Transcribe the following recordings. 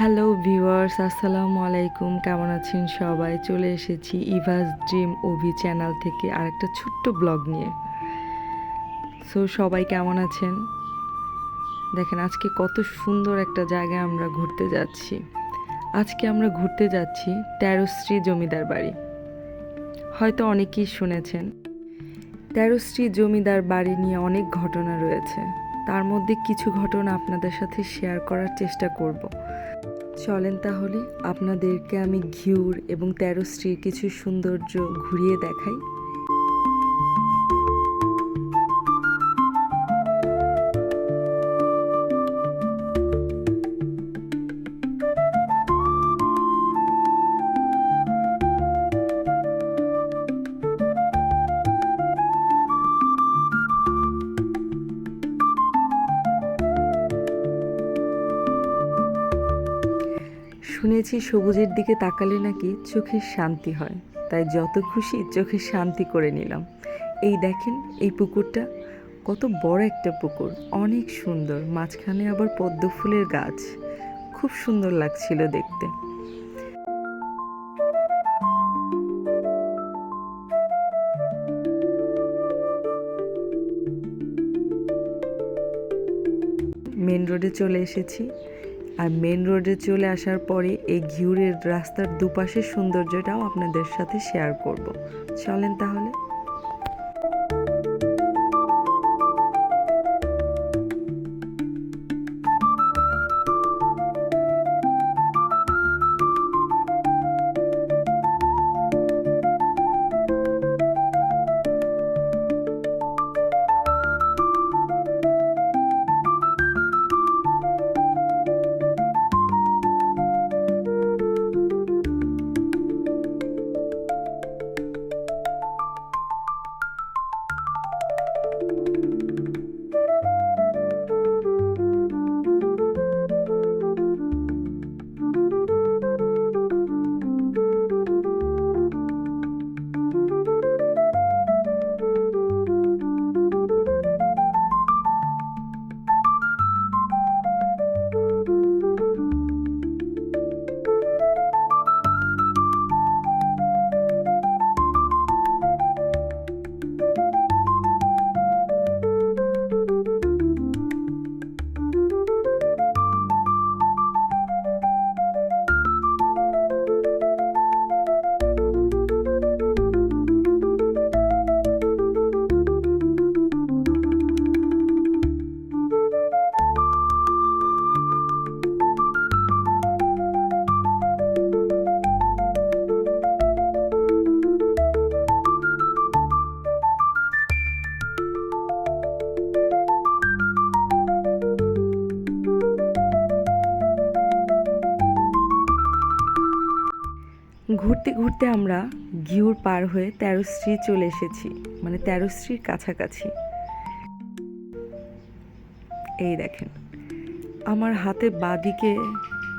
Hello viewers আসসালামু আলাইকুম। কেমন আছেন সবাই? চলে এসেছি ইভাস ড্রিম ওভি চ্যানেল থেকে আর একটা ছোট্ট ব্লগ নিয়ে। সো সবাই কেমন আছেন? দেখেন, আজকে কত সুন্দর একটা জায়গায় আমরা ঘুরতে যাচ্ছি। আজকে আমরা ঘুরতে যাচ্ছি তেরোশ্রী জমিদার বাড়ি। হয়তো অনেকেই শুনেছেন, তেরোশ্রী জমিদার বাড়ি নিয়ে অনেক ঘটনা রয়েছে। তার মধ্যে কিছু ঘটনা আপনাদের সাথে শেয়ার করার চেষ্টা করব। চলেন তাহলে, আপনাদেরকে আমি ঘিউর এবং তেরো স্ত্রীর কিছু সৌন্দর্য ঘুরিয়ে দেখাই। শুনেছি সবুজের দিকে তাকালে নাকি চোখের শান্তি হয়। তাই যত খুশি চোখের শান্তি করে নিলাম। এই দেখেন, এই পুকুরটা কত বড় একটা পুকুর। অনেক সুন্দর। মাঝখানে আবার পদ্ম ফুলের গাছ। খুব সুন্দর লাগছিল দেখতে। মেন রোডে চলে এসেছি। আর মেন রোডে চলে আসার পরে এই ঘিউরের রাস্তার দুপাশের সৌন্দর্যটাও আপনাদের সাথে শেয়ার করব। চলেন তাহলে। ঘুরতে ঘুরতে আমরা ঘিউর পার হয়ে তেরোশ্রী চলে এসেছি মানে তেরোশ্রীর কাছাকাছি। এই দেখেন, আমার হাতে বাদিকে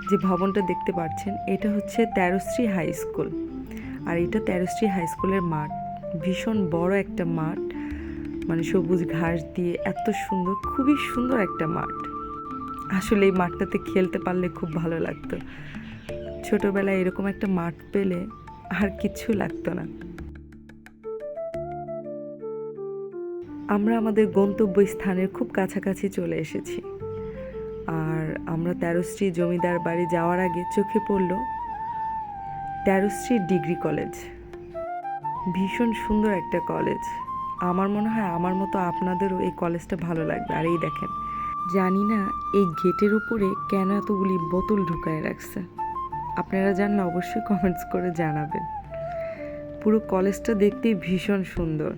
যে ভবনটা দেখতে পাচ্ছেন, এটা হচ্ছে তেরোশ্রী হাই স্কুল। আর এটা তেরোশ্রী হাই স্কুলের মাঠ, ভীষণ বড় একটা মাঠ মানে সবুজ ঘাস দিয়ে এত সুন্দর, খুবই সুন্দর একটা মাঠ। আসলে এই মাঠটাতে খেলতে পারলে খুব ভালো লাগতো। ছোটবেলায় এরকম একটা মাঠ পেলে আর কিচ্ছু লাগতো না। আমরা আমাদের গন্তব্য স্থানের খুব কাছাকাছি চলে এসেছি। আর আমরা তেরোশ্রী জমিদার বাড়ি যাওয়ার আগে চোখে পড়ল তেরোশ্রী ডিগ্রি কলেজ। ভীষণ সুন্দর একটা কলেজ। আমার মনে হয় আমার মতো আপনাদেরও এই কলেজটা ভালো লাগবে। আর এই দেখেন, জানি না এই গেটের উপরে কেন এতগুলি বোতল ঢুকায় রাখছে। আপনারা জানলে অবশ্যই কমেন্টস করে জানাবেন। পুরো কলেজটা দেখতেই ভীষণ সুন্দর।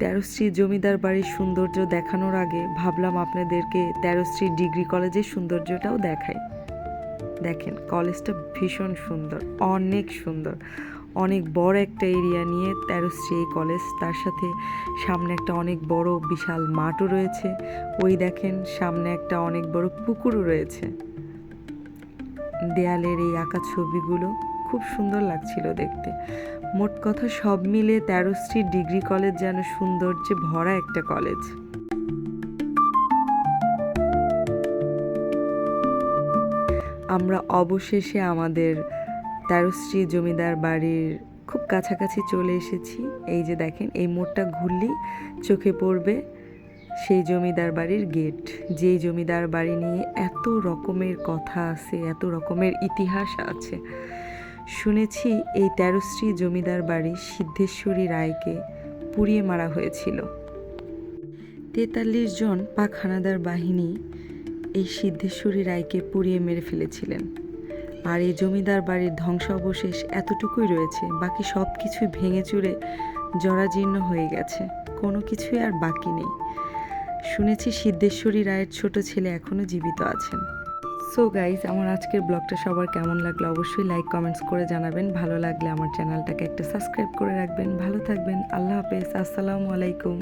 তেরোশ্রী জমিদার বাড়ির সৌন্দর্য দেখানোর আগে ভাবলাম আপনাদেরকে তেরোশ্রী ডিগ্রি কলেজের সৌন্দর্যটাও দেখাই। দেখেন কলেজটা ভীষণ সুন্দর, অনেক সুন্দর। অনেক বড় একটা এরিয়া নিয়ে তেরোশ্রী এই কলেজ তার সাথে সামনে একটা অনেক বড় বিশাল মাঠও রয়েছে। ওই দেখেন, সামনে একটা অনেক বড় পুকুরও রয়েছে। দেয়ালের এই আঁকা ছবিগুলো খুব সুন্দর লাগছিল দেখতে। মোট কথা সব মিলে তেরোশ্রী ডিগ্রি কলেজ যেন সৌন্দর্যে ভরা একটা কলেজ। আমরা অবশেষে আমাদের তেরোশ্রী জমিদার বাড়ির খুব কাছাকাছি চলে এসেছি। এই যে দেখেন, এই মোড়টা ঘুরলেই চোখে পড়বে সেই জমিদার বাড়ির গেট। যেই জমিদার বাড়ি নিয়ে এত রকমের কথা আছে, এত রকমের ইতিহাস আছে। শুনেছি এই তেরোশ্রী জমিদার বাড়ি সিদ্ধেশ্বরী রায়কে পুড়িয়ে মারা হয়েছিল। তেতাল্লিশ জন পাক হানাদার বাহিনী এই সিদ্ধেশ্বরী রায়কে পুড়িয়ে মেরে ফেলেছিলেন। আর এই জমিদার বাড়ির ধ্বংস অবশেষ এতটুকুই রয়েছে, বাকি সব কিছুই ভেঙে চুরে জরাজীর্ণ হয়ে গেছে। কোনো কিছুই আর বাকি নেই। শুনেছি সিদ্ধেশ্বরী রায়ের ছোট ছেলে এখনও জীবিত আছেন। সো গাইজ আমার আজকের ব্লগটা সবার কেমন লাগল অবশ্যই লাইক কমেন্টস করে জানাবেন। ভালো লাগলে আমার চ্যানেলটাকে একটা সাবস্ক্রাইব করে রাখবেন। ভালো থাকবেন। আল্লাহ হাফেজ। আসসালামু আলাইকুম।